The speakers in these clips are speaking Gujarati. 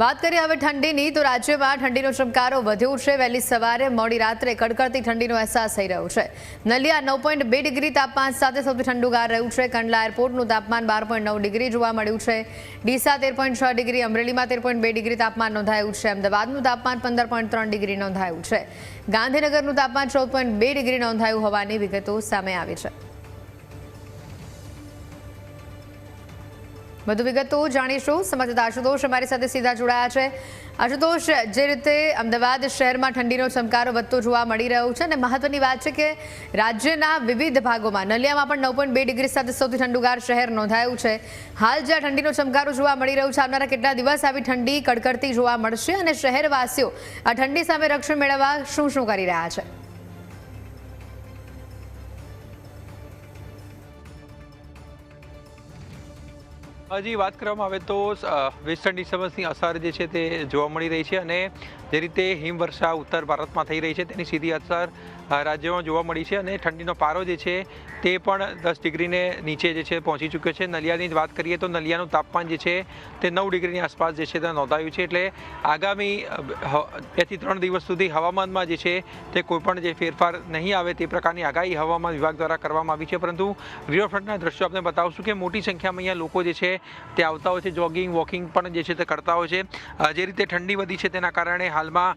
વાત કરીએ હવે ઠંડીની, તો રાજ્યમાં ઠંડીનો ચમકારો વધ્યો છે. વહેલી સવારે મોડી રાત્રે કડકડતી ઠંડીનો અહેસાસ થઈ રહ્યો છે. નલિયા નવ પોઈન્ટ બે ડિગ્રી તાપમાન સાથે સૌથી ઠંડુગાર રહ્યું છે. કંડલા એરપોર્ટનું તાપમાન બાર પોઈન્ટ નવ ડિગ્રી જોવા મળ્યું છે. ડીસા તેર પોઈન્ટ છ ડિગ્રી, અમરેલીમાં તેર પોઈન્ટ બે ડિગ્રી તાપમાન નોંધાયું છે. અમદાવાદનું તાપમાન પંદર પોઈન્ટ ત્રણ ડિગ્રી નોંધાયું છે. ગાંધીનગરનું તાપમાન ચૌદ પોઈન્ટ બે ડિગ્રી નોંધાયું હોવાની વિગતો સામે આવી છે. વધુ વિગતો જાણીશું. સંવાદદાતા આશુતોષ અમારી સાથે સીધા જોડાયા છે. આશુતોષ, જે રીતે અમદાવાદ શહેરમાં ઠંડીનો ચમકારો વધતો જોવા મળી રહ્યો છે અને મહત્વની વાત છે કે રાજ્યના વિવિધ ભાગોમાં નલિયામાં પણ નવ બે ડિગ્રી સાથે સૌથી ઠંડુગાર શહેર નોંધાયું છે. હાલ જ્યાં ઠંડીનો ચમકારો જોવા મળી રહ્યો છે, આવનારા કેટલા દિવસ આવી ઠંડી કડકડતી જોવા મળશે અને શહેરવાસીઓ આ ઠંડી સામે રક્ષણ મેળવવા શું શું કરી રહ્યા છે? હજી વાત કરવામાં આવે તો વેસ્ટર્ન ડિસ્ટર્બન્સની અસર જે છે તે જોવા મળી રહી છે અને જે રીતે હિમવર્ષા ઉત્તર ભારતમાં થઈ રહી છે તેની સીધી અસર રાજ્યમાં જોવા મળી છે અને ઠંડીનો પારો જે છે તે પણ દસ ડિગ્રીને નીચે જે છે પહોંચી ચૂક્યો છે. નલિયાની વાત કરીએ તો નલિયાનું તાપમાન જે છે તે નવ ડિગ્રીની આસપાસ જે છે તે નોંધાયું છે. એટલે આગામી બેથી ત્રણ દિવસ સુધી હવામાનમાં જે છે તે કોઈપણ જે ફેરફાર નહીં આવે તે પ્રકારની આગાહી હવામાન વિભાગ દ્વારા કરવામાં આવી છે. પરંતુ રિવરફ્રન્ટના દ્રશ્યો આપણે બતાવશું કે મોટી સંખ્યામાં અહીંયા લોકો જે છે તે આવતા હોય છે, જોગિંગ, વોકિંગ પણ જે છે તે કરતા હોય છે. જે રીતે ઠંડી વધી છે તેના કારણે હાલમાં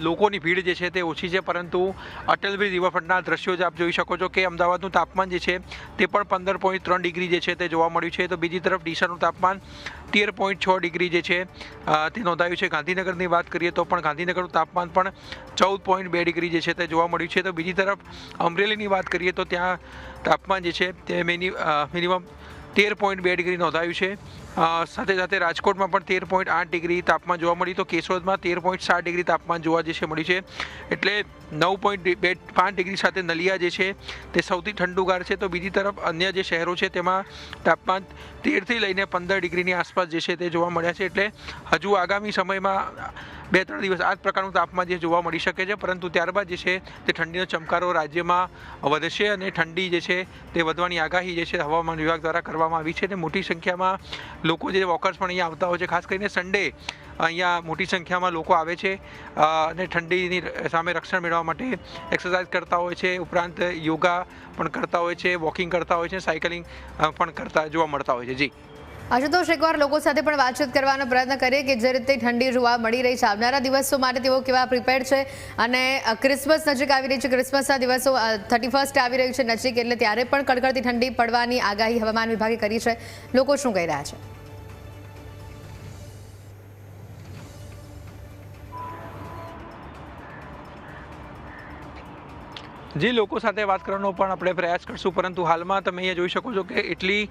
લોકોની ભીડ જે છે તે ઓછી છે. પરંતુ અટલ બ્રિજ રિવરફ્રન્ટના દ્રશ્યો જ આપ જોઈ શકો છો કે અમદાવાદનું તાપમાન જે છે તે પણ પંદર પોઈન્ટ ત્રણ ડિગ્રી જે છે તે જોવા મળ્યું છે. તો બીજી તરફ ડીસાનું તાપમાન તેર પોઈન્ટ છ ડિગ્રી જે છે તે નોંધાયું છે. ગાંધીનગરની વાત કરીએ તો પણ ગાંધીનગરનું તાપમાન પણ ચૌદ પોઈન્ટ બે ડિગ્રી જે છે તે જોવા મળ્યું છે. તો બીજી તરફ અમરેલીની વાત કરીએ તો ત્યાં તાપમાન જે છે તે મિનિ મિનિમમ તેર પોઈન્ટ બે ડિગ્રી નોંધાયું છે. સાથે સાથે રાજકોટમાં પણ તેર પોઈન્ટ આઠ ડિગ્રી તાપમાન જોવા મળ્યું. તો કેશોદમાં તેર પોઈન્ટ સાત ડિગ્રી તાપમાન જોવા જે છે મળ્યું છે. એટલે નવ પોઈન્ટ બે પાંચ ડિગ્રી સાથે નલિયા જે છે તે સૌથી ઠંડુગાર છે. તો બીજી તરફ અન્ય જે શહેરો છે તેમાં તાપમાન તેરથી લઈને પંદર ડિગ્રીની આસપાસ જે છે તે જોવા મળ્યા છે. એટલે હજુ આગામી સમયમાં બે ત્રણ દિવસ આ જ પ્રકારનું તાપમાન જે જોવા મળી શકે છે, પરંતુ ત્યારબાદ જે છે તે ઠંડીનો ચમકારો રાજ્યમાં વધશે અને ઠંડી જે છે તે વધવાની આગાહી જે છે હવામાન વિભાગ દ્વારા કરવામાં આવી છે અને મોટી સંખ્યામાં લોકો જે વોકર્સ પણ અહીંયા આવતા હોય છે, ખાસ કરીને સન્ડે અહીંયા મોટી સંખ્યામાં લોકો આવે છે અને ઠંડીની સામે રક્ષણ મેળવવા માટે એક્સરસાઇઝ કરતા હોય છે, ઉપરાંત યોગા પણ કરતા હોય છે, વોકિંગ કરતા હોય છે, સાયકલિંગ પણ કરતા જોવા મળતા હોય છે. જી. આશુતોષ એકવાર લોકો સાથે પણ વાતચીત કરવાનો પ્રયત્ન કરીએ કે જે રીતે ઠંડી જોવા મળી રહી છે. આવનારા દિવસો માટે તેઓ કેવા પ્રિપેર છે? અને ક્રિસમસ નજીક આવી રહી છે. ક્રિસમસના દિવસો થર્ટી ફર્સ્ટ આવી રહ્યું છે નજીક, એટલે ત્યારે પણ કડકડતી ઠંડી પડવાની આગાહી હવામાન વિભાગે કરી છે. લોકો શું કહી રહ્યા છે? જે લોકો સાથે વાત કરવાનો પણ આપણે પ્રયાસ કરશું, પરંતુ હાલમાં તમે અહીંયા જોઈ શકો છો કે એટલી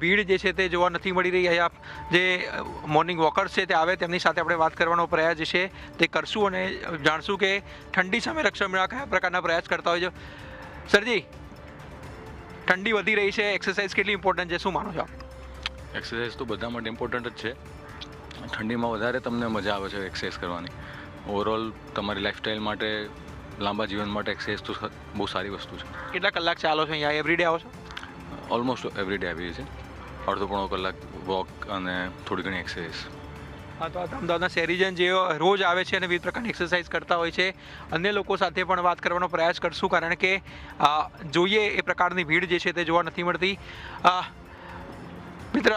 ભીડ જે છે તે જોવા નથી મળી રહી. અહીંયા જે મોર્નિંગ વોકર્સ છે તે આવે, તેમની સાથે આપણે વાત કરવાનો પ્રયાસ છે તે કરશું અને જાણશું કે ઠંડી સામે રક્ષણ મેળવવા કયા પ્રકારના પ્રયાસ કરતા હોય છે. સરજી, ઠંડી વધી રહી છે એક્સરસાઇઝ કેટલી ઇમ્પોર્ટન્ટ છે, શું માનો છો એક્સરસાઇઝ તો બધા માટે ઇમ્પોર્ટન્ટ જ છે. ઠંડીમાં વધારે તમને મજા આવે છે એક્સરસાઇઝ કરવાની. ઓવરઓલ તમારી લાઈફસ્ટાઈલ માટે લાંબા જીવન માટે એક્સરસાઇઝ તો બહુ સારી વસ્તુ છે. કેટલા કલાક ચાલો છો અહીંયા? એવરીડે આવો છો? ઓલમોસ્ટ એવરીડે આવીએ છીએ અડધો પોણો કલાક વોક અને થોડી ઘણી એક્સરસાઇઝ હા તો અમદાવાદના શહેરીજન જે રોજ આવે છે અને વિવિધ પ્રકારની એક્સરસાઇઝ કરતા હોય છે અન્ય લોકો સાથે પણ વાત કરવાનો પ્રયાસ કરશું કારણ કે જોઈએ એ પ્રકારની ભીડ જે છે તે જોવા નથી મળતી. મિત્ર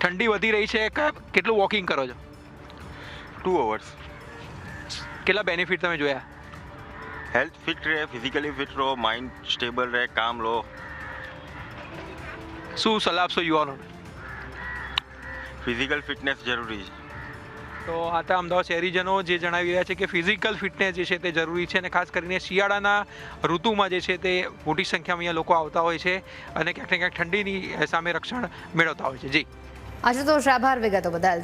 ઠંડી વધી રહી છે ક- કેટલું વોકિંગ કરો છો? ટુ અવર્સ કેટલા બેનિફિટ તમે જોયા? હેલ્થ ફિટ રહે ફિઝિકલી ફિટ રહો માઇન્ડ સ્ટેબલ રહે કામ લો. શું સલાહ આપશો યુવાનો ફિઝિકલ ફિટનેસ જરૂરી છે. તો આ તો અમદાવાદ શહેરીજનો જે જણાવી રહ્યા છે કે ફિઝિકલ ફિટનેસ જે છે તે જરૂરી છે અને ખાસ કરીને શિયાળાના ઋતુમાં જે છે તે મોટી સંખ્યામાં અહીંયા લોકો આવતા હોય છે અને ક્યાંક ને ક્યાંક ઠંડીની સામે રક્ષણ મેળવતા હોય છે. જી. આશુતોષ આભાર વિગતો બદલ.